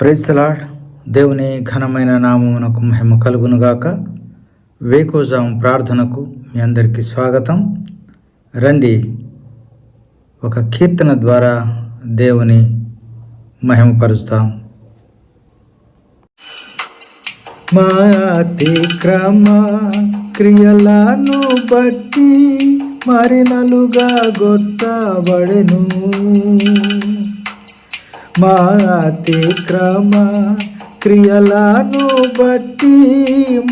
ప్రైజ్లాడ్ దేవుని ఘనమైన నామమునకు మహిమ కలుగునుగాక. వేకోజాం ప్రార్థనకు మీ అందరికీ స్వాగతం. రండి. ఒక కీర్తన ద్వారా దేవుని మహిమపరుస్తాం. మా అతిక్రమ క్రియలను బట్టి మరినలుగా గొట్టబడెను. మా అతిక్రమ క్రియలను బట్టి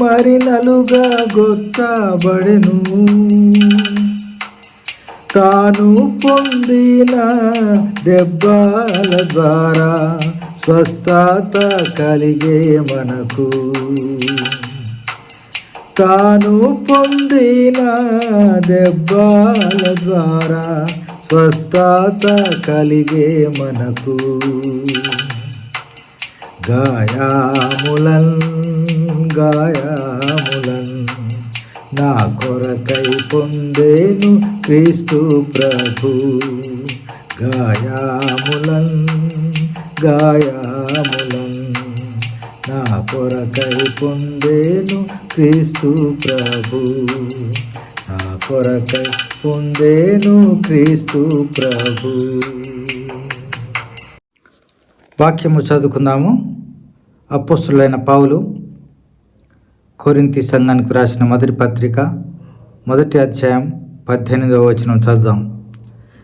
మరినలుగా గొట్టబడెను తాను పొందిన దెబ్బల ద్వారా స్వస్థత కలిగే మనకు. తాను పొందిన దెబ్బల ద్వారా స్వస్థత కలిగే మనకు. గాయాములన్ గాయాములన్ నా కొరకై పొందేను క్రీస్తు ప్రభు. గాయాములన్ గాయాములన్ నా కొరకై పొందేను క్రీస్తు ప్రభు. కొరకై పొందేను క్రీస్తు ప్రభు. వాక్యము చదువుకుందాము. అపోస్తులైన పౌలు కొరింతి సంఘానికి రాసిన మొదటి పత్రిక మొదటి అధ్యాయం పద్దెనిమిదవ వచనం చదువుదాం.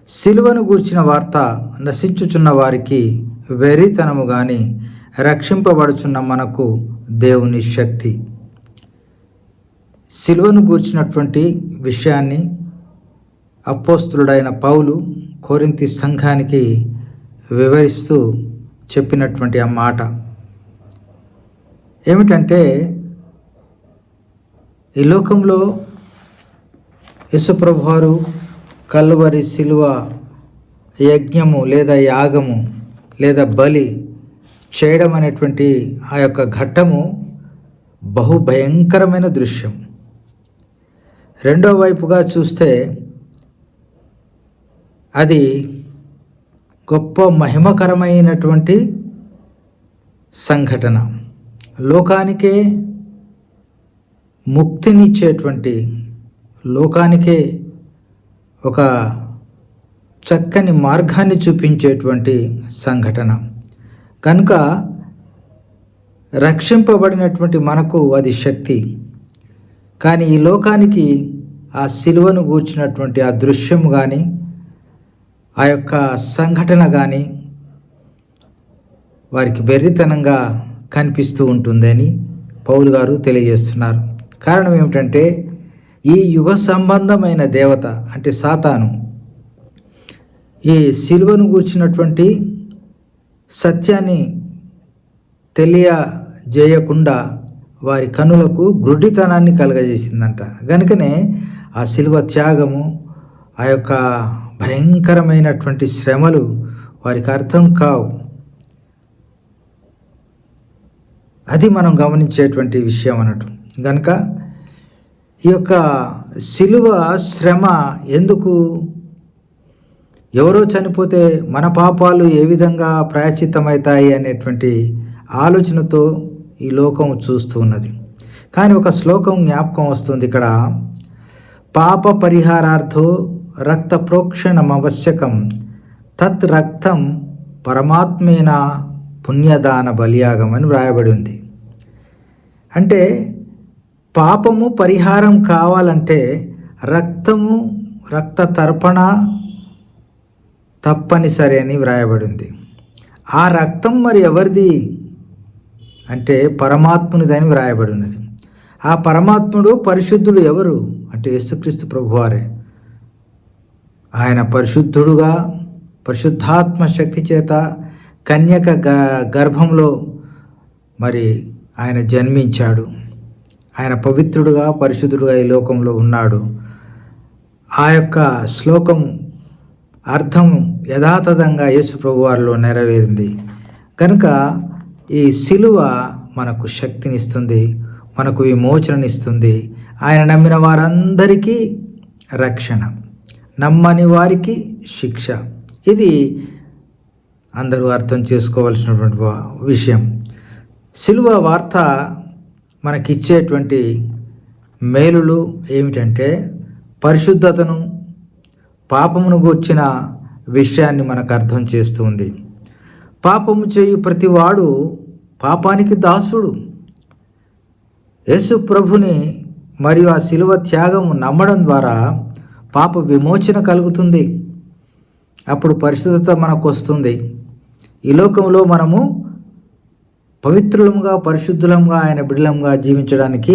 సిలువను గూర్చిన వార్త నశించుచున్న వారికి వెరితనము కానీ రక్షింపబడుచున్న మనకు దేవుని శక్తి. సిలువను గూర్చినటువంటి విషయాన్ని అపోస్తులుడైన పౌలు కోరింతి సంఘానికి వివరిస్తూ చెప్పినటువంటి ఆ మాట. ఏమిటంటే ఈ లోకంలో యశుప్రభువారు కల్వరి శిలువ యజ్ఞము లేదా యాగము లేదా బలి చేయడం అనేటువంటి ఆ యొక్క ఘట్టము బహు భయంకరమైన దృశ్యం. రెండో వైపుగా చూస్తే అది గొప్ప మహిమకరమైనటువంటి సంఘటన. లోకానికే ముక్తినిచ్చేటువంటి లోకానికే ఒక చక్కని మార్గాన్ని చూపించేటువంటి సంఘటన. కనుక రక్షింపబడినటువంటి మనకు అది శక్తి. కానీ ఈ లోకానికి ఆ సిలువను గూర్చినటువంటి ఆ దృశ్యం కానీ ఆ యొక్క సంఘటన కానీ వారికి బెర్రితనంగా కనిపిస్తూ ఉంటుందని పౌలు గారు తెలియజేస్తున్నారు. కారణం ఏమిటంటే ఈ యుగ సంబంధమైన దేవత అంటే సాతాను ఈ సిలువను గూర్చినటువంటి సత్యాన్ని తెలియజేయకుండా వారి కనులకు గుడ్డితనాన్ని కలగజేసిందంట. గనుకనే ఆ శిల్వ త్యాగము ఆ యొక్క భయంకరమైనటువంటి శ్రమలు వారికి అర్థం కావు. అది మనం గమనించేటువంటి విషయం అన్నట్టు. కనుక ఈ యొక్క శిలువ శ్రమ ఎందుకు? ఎవరో చనిపోతే మన పాపాలు ఏ విధంగా ప్రాయచిత్తమవుతాయి అనేటువంటి ఆలోచనతో ఈ లోకం చూస్తూ ఉన్నది. కానీ ఒక శ్లోకం జ్ఞాపకం వస్తుంది ఇక్కడ. పాప పరిహారార్థో రక్త ప్రోక్షణం ఆవశ్యకం తత్ రక్తం పరమాత్మేన పుణ్యదాన బలియాగం అని వ్రాయబడి ఉంది. అంటే పాపము పరిహారం కావాలంటే రక్తము రక్త తర్పణ తప్పనిసరి అని వ్రాయబడింది ఆ రక్తం మరి ఎవరిది? అంటే పరమాత్మునిదని వ్రాయబడి ఉన్నది. ఆ పరమాత్ముడు పరిశుద్ధుడు ఎవరు? అంటే యేసుక్రీస్తు ప్రభువారే. ఆయన పరిశుద్ధుడుగా పరిశుద్ధాత్మ శక్తి చేత కన్యక గ గర్భంలో మరి ఆయన జన్మించాడు. ఆయన పవిత్రుడుగా పరిశుద్ధుడుగా ఈ లోకంలో ఉన్నాడు. ఆ యొక్క శ్లోకం అర్థం యథాతథంగా యేసు ప్రభువారిలో నెరవేరింది. కనుక ఈ శిలువ మనకు శక్తినిస్తుంది మనకు విమోచననిస్తుంది. ఆయన నమ్మిన వారందరికీ రక్షణ నమ్మని వారికి శిక్ష. ఇది అందరూ అర్థం చేసుకోవాల్సినటువంటి విషయం. సిలువ వార్త మనకిచ్చేటువంటి మేలులు ఏమిటంటే పరిశుద్ధతను పాపమును గూర్చిన విషయాన్ని మనకు అర్థం చేస్తుంది పాపము చేయు ప్రతివాడు పాపానికి దాసుడు. యేసు ప్రభుని మరియు ఆ శిలువ త్యాగము నమ్మడం ద్వారా పాప విమోచన కలుగుతుంది. అప్పుడు పరిశుద్ధత మనకు వస్తుంది ఈ లోకంలో మనము పవిత్రులంగా పరిశుద్ధులంగా ఆయన బిడ్డలంగా జీవించడానికి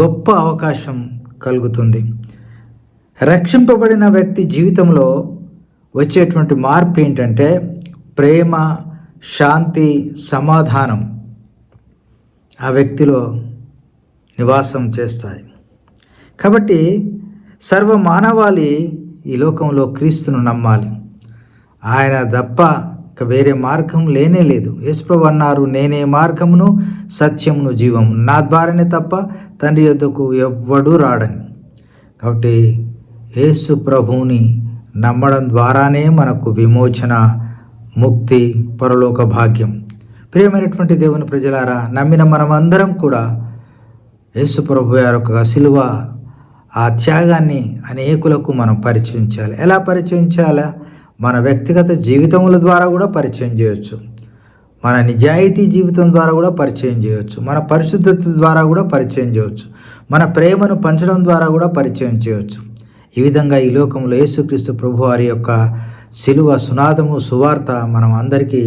గొప్ప అవకాశం కలుగుతుంది. రక్షింపబడిన వ్యక్తి జీవితంలో వచ్చేటువంటి మార్పు ఏంటంటే ప్రేమ శాంతి సమాధానం ఆ వ్యక్తిలో నివాసం చేస్తాయి. కాబట్టి సర్వ మానవాళి ఈ లోకంలో క్రీస్తును నమ్మాలి. ఆయన తప్ప ఇక వేరే మార్గం లేనే లేదు. యేసుప్రభు అన్నారు నేనే మార్గమును సత్యమును జీవము నా ద్వారానే తప్ప తండ్రి యొద్దకు ఎవ్వడూ రాడని. కాబట్టి యేసు ప్రభువుని నమ్మడం ద్వారానే మనకు విమోచన ముక్తి పరలోక భాగ్యం. ప్రియమైనటువంటి దేవుని ప్రజలారా నమ్మిన మనమందరం కూడా యేసుప్రభు యొక్క సిలువ ఆ త్యాగాన్ని అనేకులకు మనం పరిచయం చేయాలి. ఎలా పరిచయం చేయాలా? మన వ్యక్తిగత జీవితముల ద్వారా కూడా పరిచయం చేయొచ్చు. మన నిజాయితీ జీవితం ద్వారా కూడా పరిచయం చేయవచ్చు మన పరిశుద్ధత ద్వారా కూడా పరిచయం చేయవచ్చు మన ప్రేమను పంచడం ద్వారా కూడా పరిచయం చేయవచ్చు ఈ విధంగా ఈ లోకంలో యేసుక్రీస్తు ప్రభువారి యొక్క శిలువ సునాదము సువార్త మనం అందరికీ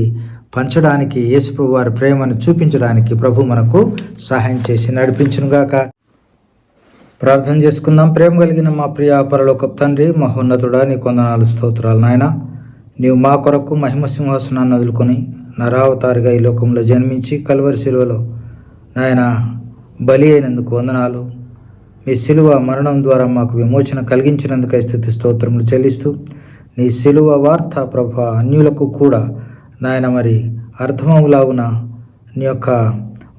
పంచడానికి యేసుప్రభు వారి ప్రేమను చూపించడానికి ప్రభు మనకు సహాయం చేసి నడిపించునుగాక. ప్రార్థన చేసుకుందాం. ప్రేమ కలిగిన మా ప్రియ పరలోక తండ్రి మహోన్నతుడా నీ కొందనాలు స్తోత్రాలు నాయన. నీవు మా కొరకు మహిమ సింహాసనాన్ని వదులుకొని నరావతారిగా ఈ లోకంలో జన్మించి కల్వరి శిలువలో నాయన బలి అయినందుకు వందనాలు. మీ శిలువ మరణం ద్వారా మాకు విమోచన కలిగించినందుకై స్థుతి స్తోత్రములు చెల్లిస్తూ నీ శిలువ వార్త ప్రభ అన్యులకు కూడా. నాయన మరి అర్థమవులాగున నీ యొక్క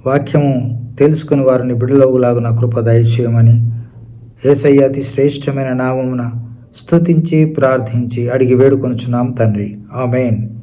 వాక్యము తెలుసుకుని వారిని బిడలవులాగున కృప దయచేయమని ఏసయ్య అతి శ్రేష్టమైన నామమున స్తుతించి ప్రార్థించి అడిగి వేడుకొనుచున్నాం తండ్రి. ఆమెన్.